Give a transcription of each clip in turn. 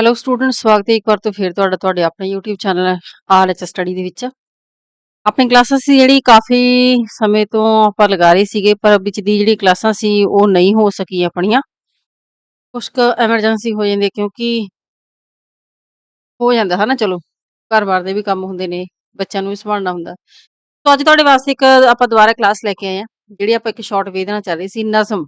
Hello student ਸਵਾਗਤ ਹੈ ਇੱਕ ਵਾਰ ਤੋਂ ਫਿਰ ਤੁਹਾਡਾ, ਤੁਹਾਡੇ ਆਪਣੇ YouTube ਚੈਨਲ ਆਰਐਚ ਸਟੱਡੀ ਦੇ ਵਿੱਚ। ਆਪਣੀ ਕਲਾਸਾਂ ਸੀ ਜਿਹੜੀ ਕਾਫੀ ਸਮੇਂ ਤੋਂ ਆਪਾਂ ਲਗਾ ਰਹੇ ਸੀਗੇ, ਪਰ ਵਿੱਚ ਦੀ ਜਿਹੜੀ ਕਲਾਸਾਂ ਸੀ, ਉਹ ਨਹੀਂ ਹੋ ਸਕੀ ਆਪਣੀਆਂ। ਕੁਝ ਕੁ ਐਮਰਜੈਂਸੀ ਹੋ ਜਾਂਦੀ, ਕਿਉਂਕਿ ਹੋ ਜਾਂਦਾ ਹੈ ਨਾ ਚਲੋ, ਘਰ-ਬਾਰ ਦੇ ਵੀ ਕੰਮ ਹੁੰਦੇ ਨੇ, ਬੱਚਿਆਂ ਨੂੰ ਵੀ ਸੰਭਾਲਣਾ ਹੁੰਦਾ। ਸੋ ਅੱਜ ਤੁਹਾਡੇ ਵਾਸਤੇ ਇੱਕ ਆਪਾਂ ਦੁਬਾਰਾ ਕਲਾਸ ਲੈ ਕੇ ਆਏ ਆ ਜਿਹੜੀ ਆਪਾਂ ਇੱਕ ਸ਼ਾਰਟ ਵੇ ਦੇ ਨਾਲ ਚੱਲ ਰਹੀ ਸੀ, ਨਜ਼ਮ।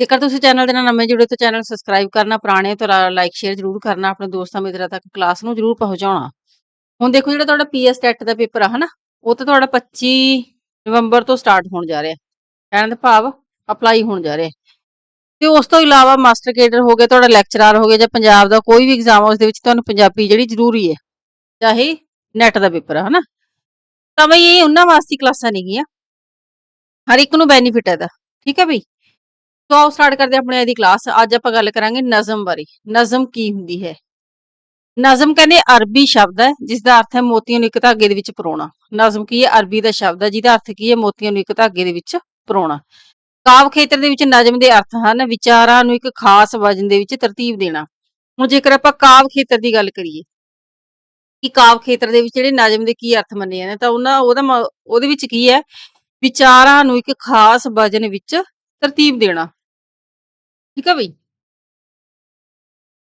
ਜੇਕਰ ਤੁਸੀਂ ਚੈਨਲ ਦੇ ਨਾਲ ਨਵੇਂ ਜੁੜੇ ਤਾਂ ਚੈਨਲ ਸਬਸਕ੍ਰਾਈਬ ਕਰਨਾ, ਪੁਰਾਣੇ ਤਾਂ ਲਾਈਕ ਸ਼ੇਅਰ ਜ਼ਰੂਰ ਕਰਨਾ, ਆਪਣੇ ਦੋਸਤਾਂ ਮਿੱਤਰਾਂ ਤੱਕ ਕਲਾਸ ਨੂੰ ਜ਼ਰੂਰ ਪਹੁੰਚਾਉਣਾ। ਹੁਣ ਦੇਖੋ ਜਿਹੜਾ ਤੁਹਾਡਾ ਪੀਐਸ ਟੈਟ ਦਾ ਪੇਪਰ ਆ, ਹਨਾ, ਉਹ ਤਾਂ ਤੁਹਾਡਾ 25 ਨਵੰਬਰ ਤੋਂ ਸਟਾਰਟ ਹੋਣ ਜਾ ਰਿਹਾ। ਕਹਿਣ ਦਾ ਭਾਵ ਅਪਲਾਈ ਹੋਣ ਜਾ ਰਿਹਾ। ਤੇ ਉਸ ਤੋਂ ਇਲਾਵਾ ਮਾਸਟਰ ਕੇਡਰ ਹੋ ਗਿਆ ਤੁਹਾਡਾ ਲੈਕਚਰਰ ਹੋ ਗਿਆ ਜਾਂ ਪੰਜਾਬ ਦਾ ਕੋਈ ਵੀ ਐਗਜ਼ਾਮ ਉਸ ਦੇ ਵਿੱਚ ਤੁਹਾਨੂੰ ਪੰਜਾਬੀ ਜਿਹੜੀ ਜ਼ਰੂਰੀ ਹੈ, ਚਾਹੇ ਨੈਟ ਦਾ ਪੇਪਰ ਆ, ਹਨਾ। ਤਾਂ ਬਈ ਇਹ ਉਹਨਾਂ ਵਾਸਤੇ ਕਲਾਸਾਂ ਨਹੀਂ ਗੀਆਂ ਹਰ ਇੱਕ ਨੂੰ ਬੈਨੀਫਿਟ ਹੈ ਦਾ ਠੀਕ ਹੈ ਬਈ? ਸੋ ਆਓ ਸਟਾਰਟ ਕਰਦੇ ਆਪਣੇ ਅੱਜ ਦੀ ਕਲਾਸ ਅੱਜ ਆਪਾਂ ਗੱਲ ਕਰਾਂਗੇ ਨਜ਼ਮ ਬਾਰੇ। ਨਜ਼ਮ ਕੀ ਹੁੰਦੀ ਹੈ? ਨਜ਼ਮ ਕਹਿੰਦੇ ਅਰਬੀ ਸ਼ਬਦ ਹੈ ਜਿਸ ਦਾ ਅਰਥ ਹੈ ਮੋਤੀਆਂ ਨੂੰ ਇੱਕ ਧਾਗੇ ਦੇ ਵਿੱਚ ਪਰੋਣਾ। ਨਜ਼ਮ ਕੀ ਹੈ? ਅਰਬੀ ਦਾ ਸ਼ਬਦ ਹੈ, ਜਿਹਦਾ ਅਰਥ ਕੀ ਹੈ? ਮੋਤੀਆਂ ਨੂੰ ਇੱਕ ਧਾਗੇ ਦੇ ਵਿੱਚ ਪਰੋਣਾ। ਕਾਵ ਖੇਤਰ ਦੇ ਵਿੱਚ ਨਜ਼ਮ ਦੇ ਅਰਥ ਹਨ ਵਿਚਾਰਾਂ ਨੂੰ ਇੱਕ ਖਾਸ ਵਜਨ ਦੇ ਵਿੱਚ ਤਰਤੀਬ ਦੇਣਾ। ਹੁਣ ਜੇਕਰ ਆਪਾਂ ਕਾਵ ਖੇਤਰ ਦੀ ਗੱਲ ਕਰੀਏ, ਕਿ ਕਾਵ ਖੇਤਰ ਦੇ ਵਿੱਚ ਜਿਹੜੇ ਨਜ਼ਮ ਦੇ ਕੀ ਅਰਥ ਮੰਨੇ ਜਾਂਦੇ ਤਾਂ ਉਹਨਾਂ, ਉਹਦਾ ਮ- ਉਹਦੇ ਵਿੱਚ ਕੀ ਹੈ? ਵਿਚਾਰਾਂ ਨੂੰ ਇੱਕ ਖਾਸ ਵਜਨ ਵਿੱਚ ਤਰਤੀਬ ਦੇਣਾ। ਠੀਕ ਹੈ ਬਈ?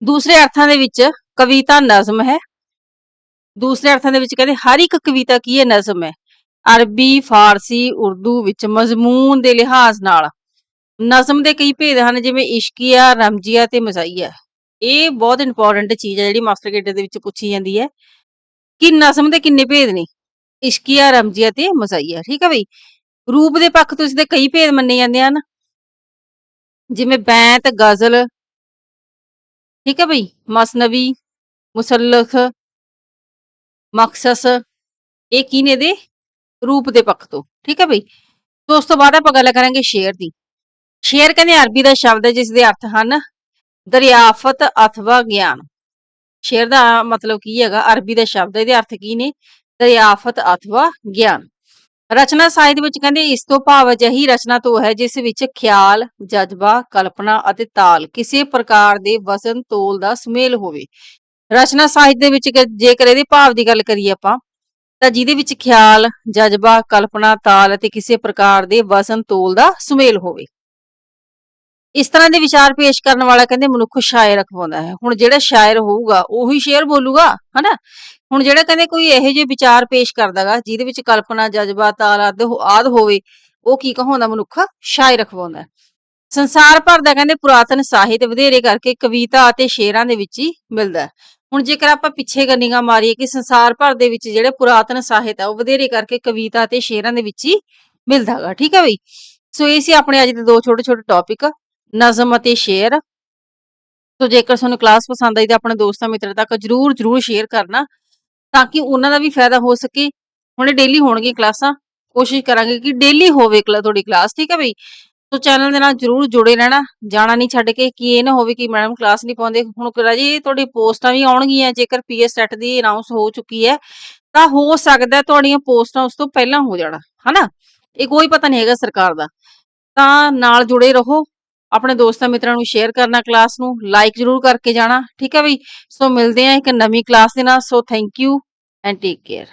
ਦੂਸਰੇ ਅਰਥਾਂ ਦੇ ਵਿੱਚ ਕਵਿਤਾ ਨਜ਼ਮ ਹੈ। ਦੂਸਰੇ ਅਰਥਾਂ ਦੇ ਵਿੱਚ ਕਹਿੰਦੇ ਹਰ ਇੱਕ ਕਵਿਤਾ ਕੀ ਹੈ? ਨਜ਼ਮ ਹੈ। ਅਰਬੀ, ਫਾਰਸੀ, ਉਰਦੂ ਵਿੱਚ ਮਜ਼ਮੂਨ ਦੇ ਲਿਹਾਜ਼ ਨਾਲ। ਨਜ਼ਮ ਦੇ ਕਈ ਭੇਦ ਹਨ, ਜਿਵੇਂ ਇਸ਼ਕੀਆ, ਰਮਜੀਆ ਤੇ ਮਜ਼ਾਈਆ। ਇਹ ਬਹੁਤ ਇੰਪੋਰਟੈਂਟ ਚੀਜ਼ ਹੈ ਜਿਹੜੀ ਮਾਸਟਰ ਕੇਡਰ ਦੇ ਵਿੱਚ ਪੁੱਛੀ ਜਾਂਦੀ ਹੈ ਕਿ ਨਜ਼ਮ ਦੇ ਕਿੰਨੇ ਭੇਦ ਨੇ? ਇਸ਼ਕੀਆ, ਰਮਜੀਆ ਤੇ ਮਜ਼ਾਈਆ। ਠੀਕ ਹੈ ਬਈ? ਰੂਪ ਦੇ ਪੱਖ ਤੋਂ ਇਸ ਦੇ ਕਈ ਭੇਦ ਮੰਨੇ ਜਾਂਦੇ ਹਨ। ਜਿਵੇਂ ਬੈਂਤ, ਗਜ਼ਲ। ਠੀਕ ਹੈ ਬਈ? ਮਸਨਵੀ, ਮੁਸੱਲਖ, ਮਕਸਸ। ਇਹ ਕੀ ਨੇ ਦੇ ਰੂਪ ਦੇ ਪੱਖ ਤੋਂ। ਠੀਕ ਹੈ ਬਈ? ਤੋਂ ਉਸ ਤੋਂ ਬਾਅਦ ਆਪਾਂ ਗੱਲ ਕਰਾਂਗੇ ਸ਼ੇਰ ਦੀ। ਸ਼ੇਰ ਕਹਿੰਦੇ ਅਰਬੀ ਦਾ ਸ਼ਬਦ ਹੈ ਜਿਸ ਦੇ ਅਰਥ ਹਨ ਦਰਿਆਫਤ ਅਥਵਾ ਗਿਆਨ। ਸ਼ੇਰ ਦਾ ਮਤਲਬ ਕੀ ਹੈਗਾ? ਅਰਬੀ ਦਾ ਸ਼ਬਦ ਇਹਦੇ ਅਰਥ ਕੀ ਨੇ? ਦਰਿਆਫਤ ਅਥਵਾ ਗਿਆਨ। ਰਚਨਾ ਸਾਹਿਤ ਵਿੱਚ ਕਹਿੰਦੇ ਇਸ ਤੋਂ ਭਾਵ ਅਜਿਹੀ ਰਚਨਾ ਤੋਂ ਹੈ ਜਿਸ ਵਿੱਚ ਖਿਆਲ, ਜਜ਼ਬਾ, ਕਲਪਨਾ ਅਤੇ ਤਾਲ ਕਿਸੇ ਪ੍ਰਕਾਰ ਦੇ ਵਜ਼ਨ ਤੋਲ ਦਾ ਸੁਮੇਲ ਹੋਵੇ। ਰਚਨਾ ਸਾਹਿਤ ਦੇ ਵਿੱਚ ਜੇਕਰ ਇਹਦੇ ਭਾਵ ਦੀ ਗੱਲ ਕਰੀਏ ਆਪਾਂ ਤਾਂ ਜਿਹਦੇ ਵਿੱਚ ਖਿਆਲ, ਜਜ਼ਬਾ, ਕਲਪਨਾ, ਤਾਲ ਅਤੇ ਕਿਸੇ ਪ੍ਰਕਾਰ ਦੇ ਵਜ਼ਨ ਤੋਲ ਦਾ ਸੁਮੇਲ ਹੋਵੇ। ਇਸ ਤਰ੍ਹਾਂ ਦੇ ਵਿਚਾਰ ਪੇਸ਼ ਕਰਨ ਵਾਲਾ ਕਹਿੰਦੇ ਮਨੁੱਖ ਸ਼ਾਇਰ ਅਖਵਾਉਂਦਾ ਹੈ। ਹੁਣ ਜਿਹੜਾ ਸ਼ਾਇਰ ਹੋਊਗਾ, ਉਹੀ ਸ਼ੇਰ ਬੋਲੂਗਾ, ਹਨਾ? ਹੁਣ ਜਿਹੜਾ ਕਹਿੰਦੇ ਕੋਈ ਇਹੋ ਜਿਹੇ ਵਿਚਾਰ ਪੇਸ਼ ਕਰਦਾਗਾ, ਜਿਹਦੇ ਵਿੱਚ ਕਲਪਨਾ, ਜਜ਼ਬਾ, ਤਾਲ ਆਦ ਹੋਵੇ, ਉਹ ਕੀ ਕਹਾਉਂਦਾ ਮਨੁੱਖ? ਸ਼ਾਇਰ ਅਖਵਾਉਂਦਾ ਸੰਸਾਰ ਭਰ ਦਾ ਕਹਿੰਦੇ ਪੁਰਾਤਨ ਸਾਹਿਤ ਵਧੇਰੇ ਕਰਕੇ ਕਵਿਤਾ ਅਤੇ ਸ਼ੇਰਾਂ ਦੇ ਵਿੱਚ ਹੀ ਮਿਲਦਾ ਹੁਣ ਜੇਕਰ ਆਪਾਂ ਪਿੱਛੇ ਗੰਨੀਆਂ ਮਾਰੀਏ ਕਿ ਸੰਸਾਰ ਭਰ ਦੇ ਵਿੱਚ ਜਿਹੜੇ ਪੁਰਾਤਨ ਸਾਹਿਤ ਹੈ ਉਹ ਵਧੇਰੇ ਕਰਕੇ ਕਵਿਤਾ ਅਤੇ ਸ਼ੇਰਾਂ ਦੇ ਵਿੱਚ ਹੀ ਮਿਲਦਾ ਹੈਗਾ ਠੀਕ ਹੈ ਬਈ? ਸੋ ਇਹ ਸੀ ਆਪਣੇ ਅੱਜ ਦੇ ਦੋ ਛੋਟੇ ਛੋਟੇ ਟੌਪਿਕ ਨਜ਼ਮ ਅਤੇ ਸ਼ੇਅਰ। ਸੋ ਜੇਕਰ ਤੁਹਾਨੂੰ ਕਲਾਸ ਪਸੰਦ ਆਈ ਤਾਂ ਆਪਣੇ ਦੋਸਤਾਂ ਮਿੱਤਰਾਂ ਤੱਕ ਜਰੂਰ ਜਰੂਰ ਸ਼ੇਅਰ ਕਰਨਾ ਤਾਂ ਕਿ ਉਹਨਾਂ ਦਾ ਵੀ ਫਾਇਦਾ ਹੋ ਸਕੇ। ਹੁਣ ਡੇਲੀ ਹੋਣਗੀਆਂ ਕਲਾਸਾਂ। ਕੋਸ਼ਿਸ਼ ਕਰਾਂਗੇ ਕਿ ਡੇਲੀ ਹੋਵੇ ਤੁਹਾਡੀ ਕਲਾਸ, ਠੀਕ ਹੈ ਬਈ? ਸੋ ਚੈਨਲ ਦੇ ਨਾਲ ਜਰੂਰ ਜੁੜੇ ਰਹਿਣਾ। ਜਾਣਾ ਨਹੀਂ ਛੱਡ ਕੇ ਕਿ ਇਹ ਨਾ ਹੋਵੇ ਕਿ ਮੈਡਮ ਕਲਾਸ ਨਹੀਂ ਪਾਉਂਦੇ। ਹੁਣ ਰਾਜੀ ਤੁਹਾਡੀ ਪੋਸਟਾਂ ਵੀ ਆਉਣਗੀਆਂ। ਜੇਕਰ ਪੀਐਸ ਸੈਟ ਦੀ ਅਨਾਉਂਸ ਹੋ ਚੁੱਕੀ ਹੈ, ਤਾਂ ਹੋ ਸਕਦਾ ਤੁਹਾਡੀਆਂ ਪੋਸਟਾਂ ਉਸ ਤੋਂ ਪਹਿਲਾਂ ਹੋ ਜਾਣਾ। ਹਨਾ? ਇਹ ਕੋਈ ਪਤਾ ਨਹੀਂ ਹੈਗਾ ਸਰਕਾਰ ਦਾ। ਤਾਂ ਨਾਲ ਜੁੜੇ ਰਹੋ। ਆਪਣੇ ਦੋਸਤਾਂ ਮਿੱਤਰਾਂ ਨੂੰ ਸ਼ੇਅਰ ਕਰਨਾ ਕਲਾਸ ਨੂੰ ਲਾਈਕ ਜਰੂਰ ਕਰਕੇ ਜਾਣਾ, ਠੀਕ ਹੈ ਬਈ? ਸੋ ਮਿਲਦੇ ਆ ਇੱਕ ਨਵੀਂ ਕਲਾਸ ਦੇ ਨਾਲ so thank you and take care